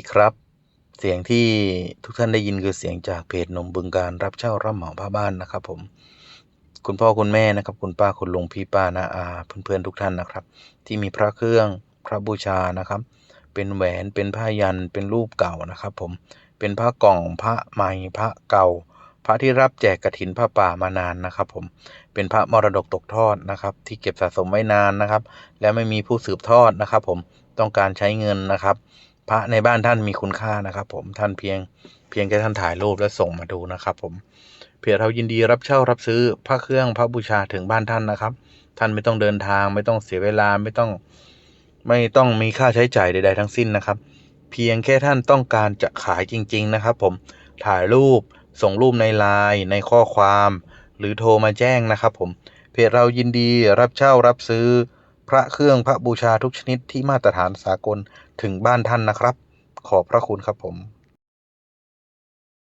อีกครับ เสียงที่ทุกท่านได้ยินคือเสียงจากเพจนมบึงการรับเช่ารับเหมาผ้าบ้านนะครับ ผม คุณพ่อคุณแม่นะครับ คุณป้าคุณลุงพี่ป้านาอาเพื่อนๆทุกท่านนะครับ ที่มีพระเครื่องพระบูชานะครับ เป็นแหวนเป็นผ้ายันเป็นรูปเก่านะครับ ผมเป็นพระกล่องพระใหม่พระเก่า พระที่รับแจกกระถินผ้าป่ามานานนะครับ ผมเป็นพระมรดกตกทอดนะครับ ที่เก็บสะสมไว้นานนะครับ แล้วไม่มีผู้สืบทอดนะครับ ผมต้องการใช้เงินนะครับ พระในบ้านท่านมีคุณค่านะครับ ผมท่านเพียงเพียงแค่ท่านถ่ายรูปและส่งมาดูนะครับ ผมเผื่อเรายินดีรับเช่ารับซื้อพระเครื่องพระบูชาถึงบ้านท่านนะครับ ท่านไม่ต้องเดินทาง ไม่ต้องเสียเวลาไม่ต้องไม่ต้องมีค่าใช้จ่ายใด ๆ ทั้งสิ้นนะครับ เพียงแค่ท่านต้องการจะขายจริง ๆ นะครับ ผมถ่ายรูปส่งรูปในไลน์ในข้อความ หรือโทรมาแจ้งนะครับ ผมเพจเรายินดีรับเช่ารับซื้อ พระเครื่องพระบูชาทุกชนิดที่มาตรฐานสากลถึงบ้านท่านนะครับ ขอบพระคุณครับผม